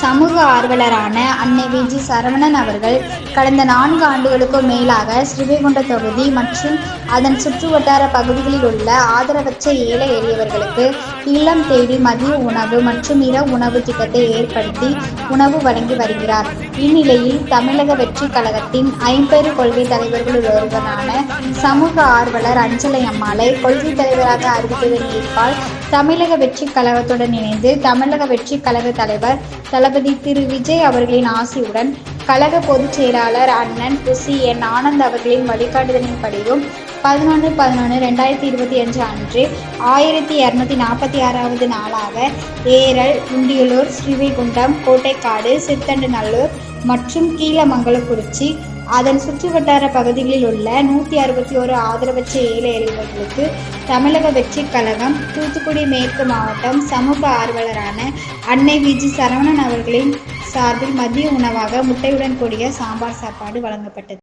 சமூக ஆர்வலரான அன்னை விஜி சரவணன் அவர்கள் கடந்த நான்கு ஆண்டுகளுக்கும் மேலாக ஸ்ரீவைகுண்டம் தொகுதி மற்றும் அதன் சுற்றுவட்டார பகுதிகளில் உள்ள ஆதரவற்ற ஏழை எளியவர்களுக்கு இல்லம் தேடி மதிய உணவு மற்றும் இரவு உணவு திட்டத்தை ஏற்படுத்தி உணவு வழங்கி வருகிறார். இந்நிலையில் தமிழக வெற்றி கழகத்தின் ஐம்பெரு கொள்கை தலைவர்களுள் ஒருவரான சமூக ஆர்வலர் அஞ்சலை அம்மாளை கொள்கை தலைவராக அறிவித்ததன் ஏற்பால் தமிழக வெற்றி கழகத்துடன் இணைந்து தமிழக வெற்றி கழக தலைவர் தளபதி திரு. விஜய் அவர்களின் ஆசியுடன் கழக பொதுச் செயலாளர் அண்ணன் புசி என். ஆனந்த் அவர்களின் வழிகாட்டுதலின்படியும் பதினொன்று பதினொன்று ரெண்டாயிரத்தி இருபத்தி அஞ்சு அன்று ஆயிரத்தி இரநூத்தி நாற்பத்தி ஆறாவது நாளாக ஏரல், உண்டியலூர், ஸ்ரீவைகுண்டம், கோட்டைக்காடு, சித்தண்டநல்லூர் மற்றும் கீழமங்கலக்குறிச்சி அதன் சுற்றுவட்டார பகுதிகளில் உள்ள நூற்றி அறுபத்தி ஓரு ஆதரவற்ற ஏழை எளியவர்களுக்கு தமிழக வெற்றிக் கழகம் தூத்துக்குடி மேற்கு மாவட்டம் சமூக ஆர்வலரான அன்னை விஜி சரவணன் அவர்களின் சார்பில் மதிய உணவாக முட்டையுடன் கூடிய சாம்பார் சாப்பாடு வழங்கப்பட்டது.